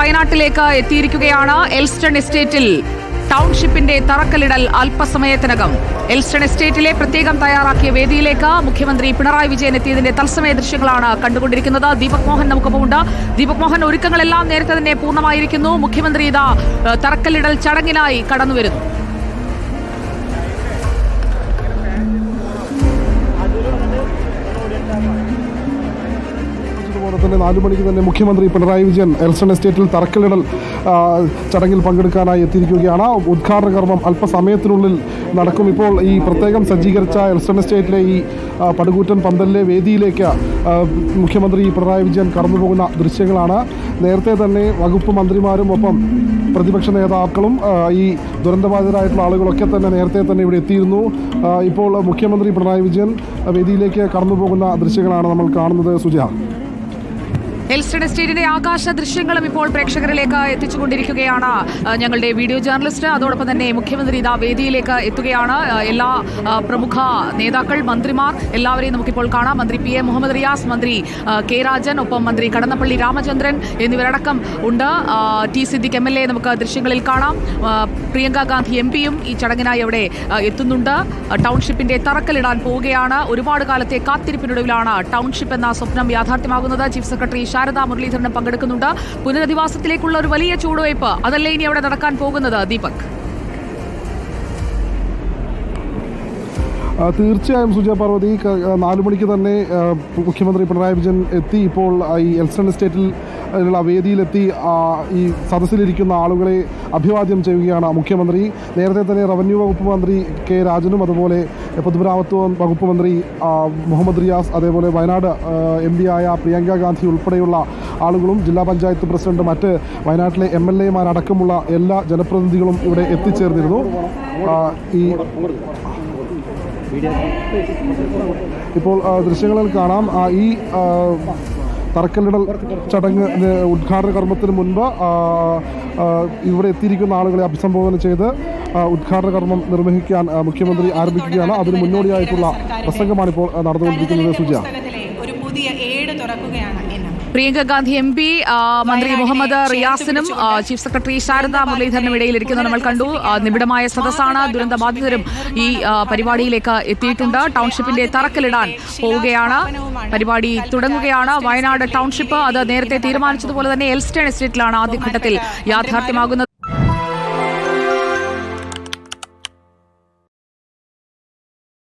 വയനാട്ടിലേക്ക് എത്തിയിരിക്കുകയാണ് എൽസ്റ്റൺ എസ്റ്റേറ്റിൽ ടൗൺഷിപ്പിന്റെ തറക്കല്ലിടൽ അല്പസമയത്തിനകം. എൽസ്റ്റൺ എസ്റ്റേറ്റിലെ പ്രത്യേകം തയ്യാറാക്കിയ വേദിയിലേക്ക് മുഖ്യമന്ത്രി പിണറായി വിജയൻ എത്തിയതിന്റെ തത്സമയ ദൃശ്യങ്ങളാണ് കണ്ടുകൊണ്ടിരിക്കുന്നത്. ദീപക് മോഹൻ നമുക്കൊപ്പമുണ്ട്. ദീപക് മോഹൻ ഒരുക്കങ്ങളെല്ലാം നേരത്തെ തന്നെ പൂർണമായിരിക്കുന്നു. മുഖ്യമന്ത്രി ഇതാ തറക്കല്ലിടൽ ചടങ്ങിനായി കടന്നുവരുന്നു. അതുപോലെ തന്നെ നാലു മണിക്ക് തന്നെ മുഖ്യമന്ത്രി പിണറായി വിജയൻ എൽസൺ എസ്റ്റേറ്റിൽ തറക്കല്ലിടൽ ചടങ്ങിൽ പങ്കെടുക്കാനായി എത്തിയിരിക്കുകയാണ്. ഉദ്ഘാടന കർമ്മം അല്പസമയത്തിനുള്ളിൽ നടക്കും. ഇപ്പോൾ ഈ പ്രത്യേകം സജ്ജീകരിച്ച എൽസൺ എസ്റ്റേറ്റിലെ ഈ പടുകൂറ്റൻ പന്തലിലെ വേദിയിലേക്ക് മുഖ്യമന്ത്രി പിണറായി വിജയൻ കടന്നുപോകുന്ന ദൃശ്യങ്ങളാണ്. നേരത്തെ തന്നെ വകുപ്പ് മന്ത്രിമാരും ഒപ്പം പ്രതിപക്ഷ നേതാക്കളും ഈ ദുരന്തബാധിതരായിട്ടുള്ള ആളുകളൊക്കെ തന്നെ നേരത്തെ തന്നെ ഇവിടെ എത്തിയിരുന്നു. ഇപ്പോൾ മുഖ്യമന്ത്രി പിണറായി വിജയൻ വേദിയിലേക്ക് കടന്നുപോകുന്ന ദൃശ്യങ്ങളാണ് നമ്മൾ കാണുന്നത്. സുജ. എൽസ്റ്റൺ എസ്റ്റേറ്റിന്റെ ആകാശ ദൃശ്യങ്ങളും ഇപ്പോൾ പ്രേക്ഷകരിലേക്ക് എത്തിച്ചുകൊണ്ടിരിക്കുകയാണ്. ഞങ്ങളുടെ വീഡിയോ ജേർണലിസ്റ്റ് അതോടൊപ്പം തന്നെ മുഖ്യമന്ത്രി ഇതാ വേദിയിലേക്ക് എത്തുകയാണ്. എല്ലാ പ്രമുഖ നേതാക്കൾ മന്ത്രിമാർ എല്ലാവരെയും നമുക്കിപ്പോൾ കാണാം. മന്ത്രി പി എ മുഹമ്മദ് റിയാസ് മന്ത്രി കെ രാജൻ ഒപ്പം മന്ത്രി കടന്നപ്പള്ളി രാമചന്ദ്രൻ എന്നിവരടക്കം ഉണ്ട്. T Siddique M L A നമുക്ക് ദൃശ്യങ്ങളിൽ കാണാം. പ്രിയങ്ക ഗാന്ധി എം പിയും ഈ ചടങ്ങിനായി അവിടെ എത്തുന്നുണ്ട്. ടൗൺഷിപ്പിന്റെ തറക്കല്ലിടാൻ പോവുകയാണ്. ഒരുപാട് കാലത്തെ കാത്തിരിപ്പിനൊടുവിലാണ് ടൗൺഷിപ്പ് എന്ന സ്വപ്നം യാഥാർത്ഥ്യമാകുന്നത്. ചീഫ് സെക്രട്ടറി ശാരദാ മുരളീധരനും പങ്കെടുക്കുന്നുണ്ട്. പുനരധിവാസത്തിലേക്കുള്ള ഒരു വലിയ ചൂടുവയ്പ് അതല്ലേ ഇനി അവിടെ നടക്കാൻ പോകുന്നത് ദീപക്? തീർച്ചയായും സുജയ പാർവതി നാലു മണിക്ക് തന്നെ മുഖ്യമന്ത്രി പിണറായി വിജയൻ എത്തി ഇപ്പോൾ ഈ എൽസൺ എസ്റ്റേറ്റിൽ ഉള്ള വേദിയിലെത്തി ഈ സദസ്സിലിരിക്കുന്ന ആളുകളെ അഭിവാദ്യം ചെയ്യുകയാണ് മുഖ്യമന്ത്രി. നേരത്തെ തന്നെ റവന്യൂ വകുപ്പ് മന്ത്രി കെ രാജനും അതുപോലെ പൊതുമരാമത്വ വകുപ്പ് മന്ത്രി മുഹമ്മദ് റിയാസ് അതേപോലെ വയനാട് എം പി ആയ പ്രിയങ്ക ഗാന്ധി ഉൾപ്പെടെയുള്ള ആളുകളും ജില്ലാ പഞ്ചായത്ത് പ്രസിഡന്റ് മറ്റ് വയനാട്ടിലെ എം എൽ എമാരടക്കമുള്ള എല്ലാ ജനപ്രതിനിധികളും ഇവിടെ എത്തിച്ചേർന്നിരുന്നു. ഈ ഇപ്പോൾ ദൃശ്യങ്ങളിൽ കാണാം ഈ തറക്കല്ലിടൽ ചടങ്ങ് ഉദ്ഘാടന കർമ്മത്തിന് മുൻപ് ഇവിടെ എത്തിയിരിക്കുന്ന ആളുകളെ അഭിസംബോധന ചെയ്ത് ഉദ്ഘാടന കർമ്മം നിർവഹിക്കാൻ മുഖ്യമന്ത്രി ആരംഭിക്കുകയാണ്. അതിന് മുന്നോടിയായിട്ടുള്ള പ്രസംഗമാണ് ഇപ്പോൾ നടന്നുകൊണ്ടിരിക്കുന്നത്. സുജ ഒരു പുതിയ ഏട് തുറക്കുകയാണ്. പ്രിയങ്ക ഗാന്ധി എം പി മന്ത്രി മുഹമ്മദ് റിയാസിനും ചീഫ് സെക്രട്ടറി ശാരദ മുരളീധരനും ഇടയിൽ ഇരിക്കുന്നത് നമ്മൾ കണ്ടു. നിബിഡമായ സദസ്സാണ് ദുരന്തബാധിതരും ഈ പരിപാടിയിലേക്ക് എത്തിയിട്ടുണ്ട്. ടൗൺഷിപ്പിന്റെ തറക്കല്ലിടാൻ പോവുകയാണ്. പരിപാടി തുടങ്ങുകയാണ്. വയനാട് ടൗൺഷിപ്പ് അത് നേരത്തെ തീരുമാനിച്ചതുപോലെ തന്നെ എൽസ്റ്റേൺ എസ്റ്റേറ്റിലാണ് ആദ്യഘട്ടത്തിൽ യാഥാർത്ഥ്യമാകുന്നത്.